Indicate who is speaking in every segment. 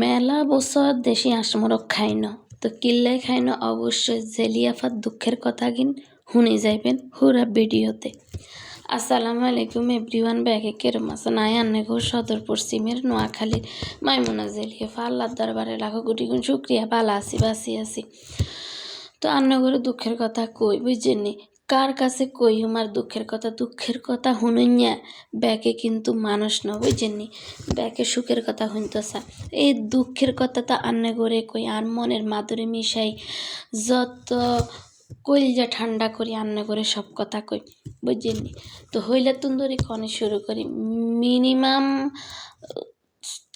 Speaker 1: মেলা বছর দেশি আসমরক খাইন, তো কিল্লাই খাইন অবশ্যই জেলিয়াফার দুঃখের কথা কিন শুনি যাইবেন হুরা ভিডিওতে। আসসালামু আলাইকুম এভরিওয়ান ব্যাগে কেরম আছেন আয় আন্নেগো সদর পশ্চিমের নোয়াখালীর মাইমুনা জেলিয়াফা, আল্লাহর দরবারে লাখো গুটি গুণ শুক্রিয়া, ভালো আছি, বাসি আছি। তো আন্নগরে দুঃখের কথা কই বুঝছেননি কার কাছে কই? আমার দুঃখের কথা দুঃখের কথা শুনুইয়া ব্যাকে কিন্তু মানুষ ন বুঝছেননি ব্যাকে সুখের কথা শুনতেছা। এই দুঃখের কথা তো আন্নে করে কই? আর মনের মাধুরী মিশাই যত কইলজা ঠান্ডা করি, আন্না করে সব কথা কই বুঝছেননি তো হইলে তুন্দরি কনে শুরু করি। মিনিমাম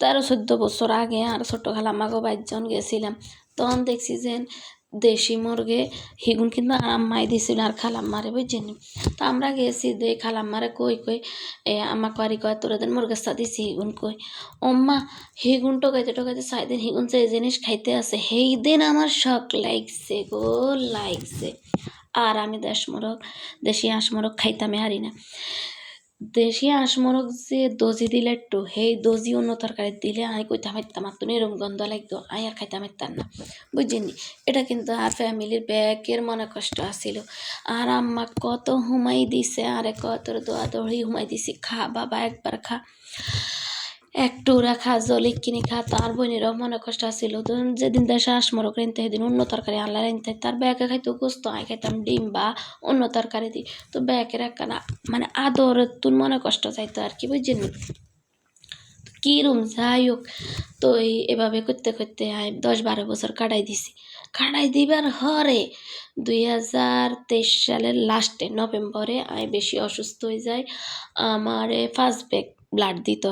Speaker 1: তেরো চোদ্দ বছর আগে আর ছোটো খালাম্মাগো বাইজন গেছিলাম। তখন দেখছি যে দেশি মুরগে, হিগুন কিন্তু আম্মাই দিছিল আর খালাম্মারে বুঝছেন? তো আমরা গেছি দে খালাম্মারে কই কই, এ আমা কারি কয়, তোরা দিন মুরগের সাথে দিছি হিগুন কই। ওম্মা, হিগুন টোকাইতে টোকাইতে সাইদিন হিগুন যে জিনিস খাইতে আছে, সেই দিন আমার শখ লাগছে গো, লাগছে। আর আমি দেশ মোরগ, দেশি হাঁস মোরগ খাইতামে হারি না। দেশি হাঁস মোরগ যে দজি দিলে একটু সেই দজি অন্য তরকারি দিলে আমি কইতে মারতাম আর তুমি এরকম গন্ধ লাগতো আই আর খাইতে মারতাম না। বুঝিনি এটা কিন্তু আর ফ্যামিলির ব্যাগের মনে কষ্ট আসিল আর আম্মা কত হুমাই দিছে আরে কত দোয়া দৌড়ি হুমাই দিছি, খা, বাবা একবার খা। একটু রাখা জলি কিনে খা, তার বোনেরও মনে কষ্ট আসছিল তো যেদিন দেশে আস মরক রেনতে, সেদিন অন্য তরকারি আনলা রেনতে। তার ব্যাগে খাইতো গোস্ত, আই খাইতাম ডিম বা অন্য তরকারি দিই তো ব্যাগের একখানা মানে আদর তুন মনে কষ্ট চাইতো আর কি, বুঝছেন কীরম যাই হোক, তো এভাবে করতে করতে দশ বারো বছর কাটাই দিছি। কাটাই দিবার হরে দুই হাজার তেইশ সালের লাস্টে নভেম্বরে আমি বেশি অসুস্থ হয়ে যাই, আমার ফার্স্ট ব্যাগ ব্লাড দিত।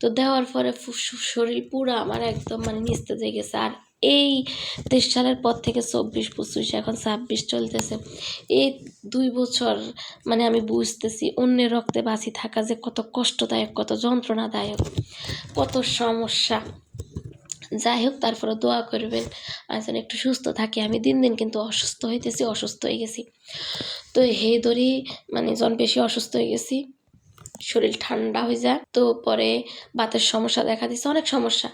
Speaker 1: তো দেওয়ার পরে শরীর পুরো আমার একদম মানে নিস্তেজ গেছে। আর এই তেইশ সালের পর থেকে চব্বিশ, পঁচিশ, এখন ছাব্বিশ চলতেছে। এই দুই বছর মানে আমি বুঝতেছি অন্যের রক্তে বাঁচি থাকা যে কত কষ্টদায়ক, কত যন্ত্রণাদায়ক, কত সমস্যা। যাই হোক তারপরে দোয়া করবেন। আমি যেন একটু সুস্থ থাকি। আমি দিন দিন কিন্তু অসুস্থ হইতেছি, অসুস্থ হয়ে গেছি। তো হে দরি মানে জন বেশি অসুস্থ হয়ে গেছি। শরীর ঠান্ডা হয়ে যায় তো পরে বাতের সমস্যা দেখা দিচ্ছে অনেক সমস্যা।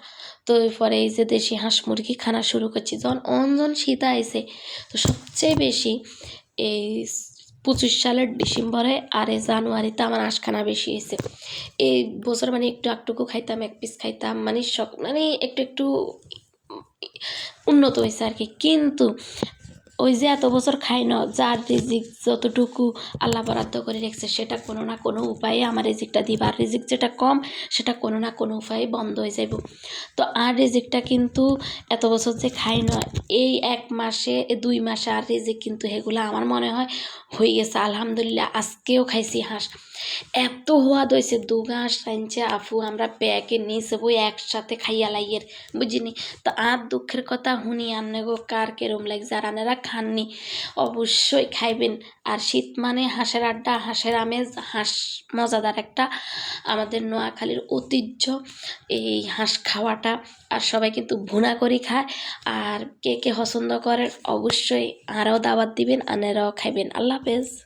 Speaker 1: তো পরে এই যে দেশি হাঁস মুরগি খানা শুরু করছি। যখন অঞ্জন শীত আইসে তো সবচেয়ে বেশি এই পঁচিশ সালের ডিসেম্বরে আর এ জানুয়ারিতে আমার আশখানা বেশি হয়েছে। এই বছর মানে একটু একটুকু খাইতাম, এক পিস খাইতাম মানে সব মানে একটু একটু উন্নত হয়েছে আর কি। কিন্তু ওই যে এত বছর খাই না যার রিজিক যতটুকু আল্লাহ বরাদ্দ করে রেখেছে, সেটা কোনো না কোনো উপায়ে আমার রিজিকটা দিবা। আর রিজিক যেটা কম, সেটা কোনো না কোনো উপায়ে বন্ধ হয়ে যাইব। তো আর রিজিকটা কিন্তু এত বছর যে খাই না, এই এক মাসে দুই মাসে আর রিজিক কিন্তু এগুলো আমার মনে হয় হয়ে গেছে। আলহামদুলিল্লাহ, আজকেও খাইছি হাঁস। এত হওয়াদ হয়েছে দু ঘাস আনছে আফু, আমরা প্যাকে নিচে বই একসাথে খাইয়া লাইয়ের, বুঝিনি? তো আর দুঃখের কথা শুনি আনে গো কার কেরম লাগছে? আর আনেরা খাননি। অবশ্যই খাইবেন। আর শীত মানে হাঁসের আড্ডা, হাঁসের আমেজ, হাঁস মজাদার একটা আমাদের নোয়াখালীর ঐতিহ্য। এই হাঁস খাওয়াটা আর সবাই কিন্তু ভুনা করে খায়। আর কে কে পছন্দ করেন অবশ্যই আরও দাওয়াত দিবেন, আনেরাও খাইবেন। আল্লাহ হাফেজ।